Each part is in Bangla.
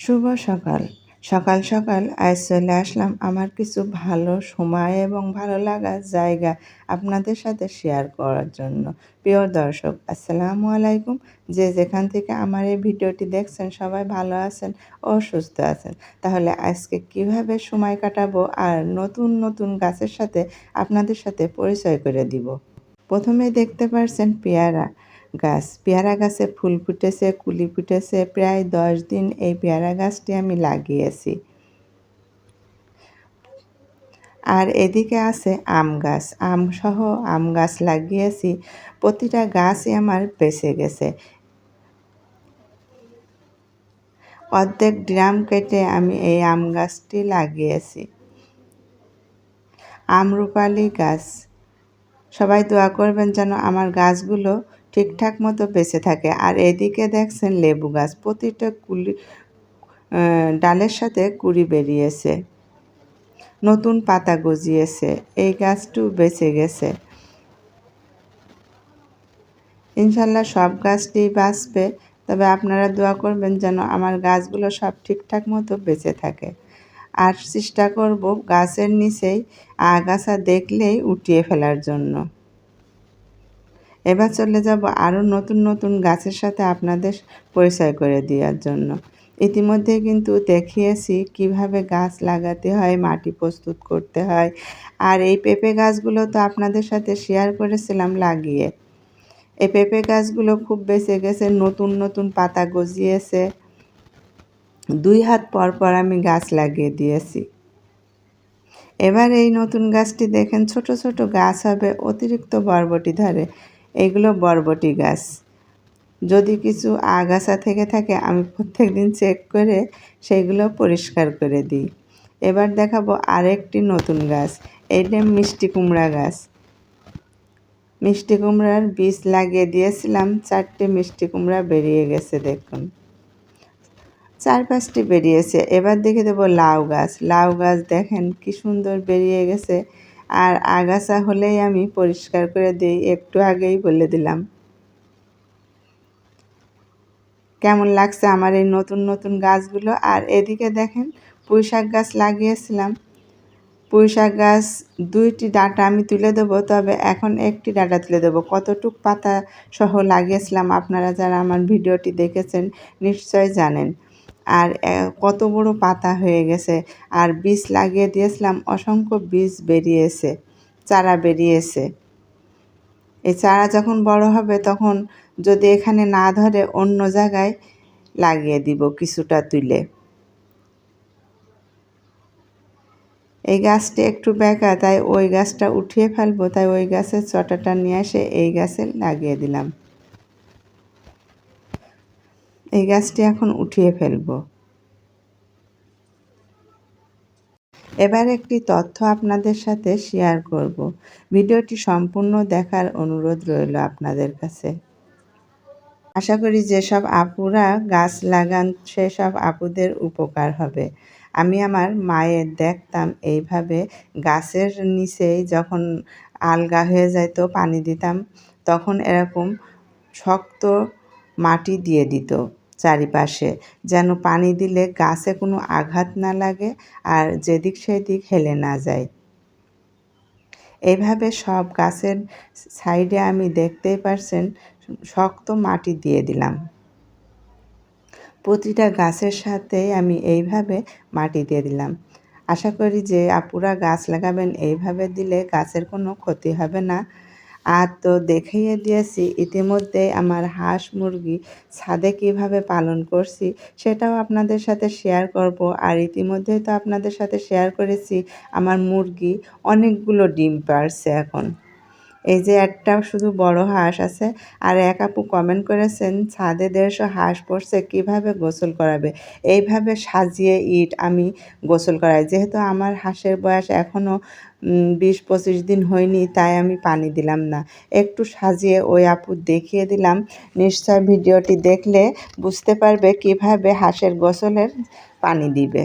শুভ সকাল। সকাল সকাল আজ চলে আসলাম আমার কিছু ভালো সময় এবং ভালো লাগার জায়গা আপনাদের সাথে শেয়ার করার জন্য। প্রিয় দর্শক, আসসালামু আলাইকুম। যে যেখান থেকে আমার এই ভিডিওটি দেখছেন, সবাই ভালো আছেন ও সুস্থ আছেন। তাহলে আজকে কীভাবে সময় কাটাবো আর নতুন নতুন গাছের সাথে আপনাদের সাথে পরিচয় করে দিব। প্রথমে দেখতে পারছেন পেয়ারা। গাছ। পেয়ারা গাছে ফুল ফুটেছে, কুলি ফুটেছে, প্রায় দশ দিন এই পেয়ারা গাছটি আমি লাগিয়েছি। আর এদিকে আছে আম গাছ। আম সহ আম গাছ লাগিয়েছি, প্রতিটা গাছই আমার বেঁচে গেছে। অর্ধেক ড্রাম কেটে আমি এই আম গাছটি লাগিয়েছি। আমরুপালি গাছ। সবাই দোয়া করবেন যেন আমার গাছগুলো ঠিকঠাক মতো বেঁচে থাকে। আর এদিকে দেখছেন লেবু গাছ, প্রতিটা কুলি ডালের সাথে কুড়ি বেরিয়েছে। নতুন পাতা গজিয়েছে। এই গাছটিও বেঁচে গেছে। ইনশাল্লাহ সব গাছটি বাঁচবে। তবে আপনারা দোয়া করবেন যেন আমার গাছগুলো সব ঠিকঠাক মতো বেঁচে থাকে। আর চেষ্টা করব গাছের নিচেই আগাছা দেখলেই উঠিয়ে ফেলার জন্য। এবার চলে যাব আরও নতুন নতুন গাছের সাথে আপনাদের পরিচয় করে দেওয়ার জন্য। ইতিমধ্যে কিন্তু দেখিয়েছি কীভাবে গাছ লাগাতে হয়, মাটি প্রস্তুত করতে হয়। আর এই পেঁপে গাছগুলো তো আপনাদের সাথে শেয়ার করেছিলাম লাগিয়ে। এই পেঁপে গাছগুলো খুব বেঁচে গেছে, নতুন নতুন পাতা গজিয়েছে। দুই হাত পর পর আমি গাছ লাগিয়ে দিয়েছি। এবার এই নতুন গাছটি দেখেন, ছোট ছোট গাছ হবে, অতিরিক্ত বরবটি ধরে। এগুলো বরবটি গাছ। যদি কিছু আগাছা থেকে থাকে, আমি প্রত্যেক দিন চেক করে সেইগুলো পরিষ্কার করে দিই। এবার দেখাবো আরেকটি নতুন গাছ এইটা মিষ্টি কুমড়া গাছ। মিষ্টি কুমড়ার বীজ লাগিয়ে দিয়েছিলাম, চারটে মিষ্টি কুমড়া বেরিয়ে গেছে, দেখুন। চার পাঁচটি বেরিয়েছে, এবার দেখে দেবো লাউ গাছ। লাউ গাছ দেখেন কি সুন্দর বেরিয়ে গেছে। আর আগাছা হলেই আমি পরিষ্কার করে দিই, একটু আগেই বলে দিলাম। কেমন লাগছে আমার এই নতুন নতুন গাছগুলো? আর এদিকে দেখেন পুঁই শাক গাছ লাগিয়েছিলাম। পুঁই শাক গাছ দুইটি ডাটা আমি তুলে দেবো, তবে এখন একটি ডাটা তুলে দেবো। কতটুক পাতা সহ লাগিয়েছিলাম আপনারা যারা আমার ভিডিওটি দেখেছেন নিশ্চয় জানেন। আর কত বড় পাতা হয়ে গেছে। আর বীজ লাগিয়ে দিয়েছিলাম, অসংখ্য বীজ বেরিয়েছে, চারা বেরিয়েছে। এই চারা যখন বড় হবে, তখন যদি এখানে না ধরে অন্য জায়গায় লাগিয়ে দিব কিছুটা তুলে। এই গাছটি একটু বেঁকা, তাই ওই গাছটা উঠিয়ে ফেলব, তাই ওই গাছের চটাটা নিয়ে এসে এই গাছে লাগিয়ে দিলাম। এই গাছটি এখন উঠিয়ে ফেলব। এবার একটি তথ্য আপনাদের সাথে শেয়ার করব। ভিডিওটি সম্পূর্ণ দেখার অনুরোধ রইল আপনাদের কাছে। আশা করি যেসব আপুরা গাছ লাগান, সেসব আপুদের উপকার হবে। আমি আমার মায়ের দেখতাম এইভাবে গাছের নিচেই যখন আলগা হয়ে যাইতো, পানি দিতাম, তখন এরকম শক্ত মাটি দিয়ে দিত চারিপাশে, যেন পানি দিলে গাছে কোনো আঘাত না লাগে আর যেদিক সেদিক হেলে না যায়। এইভাবে সব গাছের সাইডে আমি দেখতেই পারছেন, শক্ত মাটি দিয়ে দিলাম। প্রতিটা গাছের সাথে আমি এইভাবে মাটি দিয়ে দিলাম। আশা করি যে আপুরা গাছ লাগাবেন, এইভাবে দিলে গাছের কোনো ক্ষতি হবে না। আর তো দেখাইয়ে দিয়েছি, ইতিমধ্যে আমার হাঁস মুরগি ছাদে কীভাবে পালন করছি সেটাও আপনাদের সাথে শেয়ার করব। আর ইতিমধ্যে তো আপনাদের সাথে শেয়ার করেছি, আমার মুরগি অনেকগুলো ডিম পারছে এখন। এই যে একটা শুধু বড় হাঁস আছে, আর এক আপু কমেন্ট করেছেন, ছাদে দেড়শো হাঁস পড়ছে, কীভাবে গোসল করাবে? এইভাবে সাজিয়ে ইট আমি গোসল করাই। যেহেতু আমার হাঁসের বয়স এখনও বিশ পঁচিশ দিন হয়নি, তাই আমি পানি দিলাম না। একটু সাজিয়ে ওই আপু দেখিয়ে দিলাম। নিশ্চয় ভিডিওটি দেখলে বুঝতে পারবে কীভাবে হাঁসের গোসলের পানি দিবে।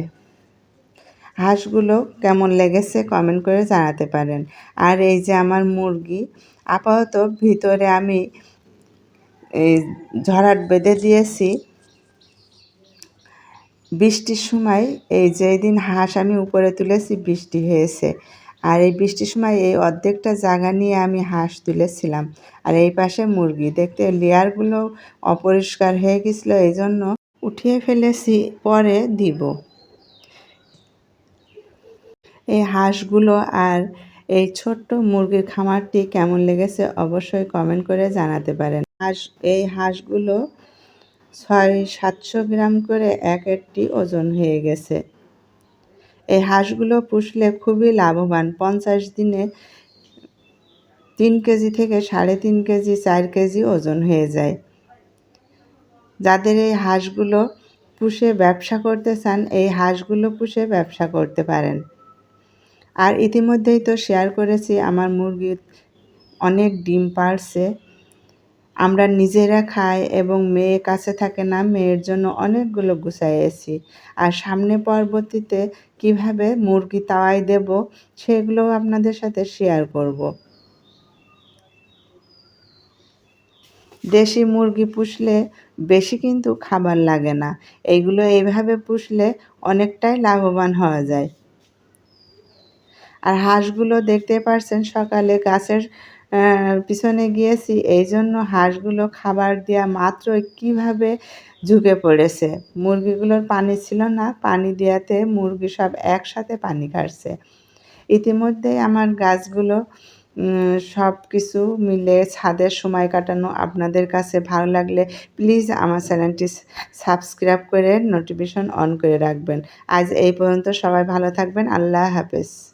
হাঁসগুলো কেমন লেগেছে কমেন্ট করে জানাতে পারেন। আর এই যে আমার মুরগি, আপাতত ভিতরে আমি এই ঝরাট বেঁধে দিয়েছি। বৃষ্টির সময় এই যেদিন হাঁস আমি উপরে তুলেছি, বৃষ্টি হয়েছে। আর এই বৃষ্টির সময় এই অর্ধেকটা জায়গা নিয়ে আমি হাঁস তুলেছিলাম। আর এই পাশে মুরগি, দেখতে লেয়ারগুলো অপরিষ্কার হয়ে গেছিল এই জন্য উঠিয়ে ফেলেছি, পরে দিব। এই হাঁসগুলো আর এই ছোট্ট মুরগির খামারটি কেমন লেগেছে অবশ্যই কমেন্ট করে জানাতে পারেন। হাঁস, এই হাঁসগুলো ছয় সাতশো গ্রাম করে এক একটি ওজন হয়ে গেছে। এই হাঁসগুলো পুষলে খুবই লাভবান, পঞ্চাশ দিনে তিন কেজি থেকে সাড়ে তিন কেজি, চার কেজি ওজন হয়ে যায়। যাদের এই হাঁসগুলো পুষে ব্যবসা করতে চান, এই হাঁসগুলো পুষে ব্যবসা করতে পারেন। আর ইতিমধ্যেই তো শেয়ার করেছি, আমার মুরগির অনেক ডিম পারছে। আমরা নিজেরা খাই এবং মেয়ে কাছে থাকে না, মেয়ের জন্য অনেকগুলো গুছাইয়েছি আর সামনে পরবর্তীতে কীভাবে মুরগি তাওয়াই দেব, সেগুলোও আপনাদের সাথে শেয়ার করব। দেশি মুরগি পুষলে বেশি কিন্তু খাবার লাগে না। এইগুলো এইভাবে পুষলে অনেকটাই লাভবান হওয়া যায়। আর হাঁসগুলো দেখতে পারছেন সকালে গাছের পিছনে গিয়েছি। এই জন্য হাঁসগুলো খাবার দেওয়া মাত্র কীভাবে ঝুঁকে পড়েছে? মুরগিগুলোর পানি ছিল না। পানি দেওয়াতে মুরগি সব একসাথে পানি কাটছে ইতিমধ্যেই আমার গাছগুলো সব কিছু মিলে ছাদের সময় কাটানো। আপনাদের কাছে ভালো লাগলে প্লিজ আমার চ্যানেলটি সাবস্ক্রাইব করে নোটিফিকেশন অন করে রাখবেন। আজ এই পর্যন্ত সবাই ভালো থাকবেন। আল্লাহ হাফেজ।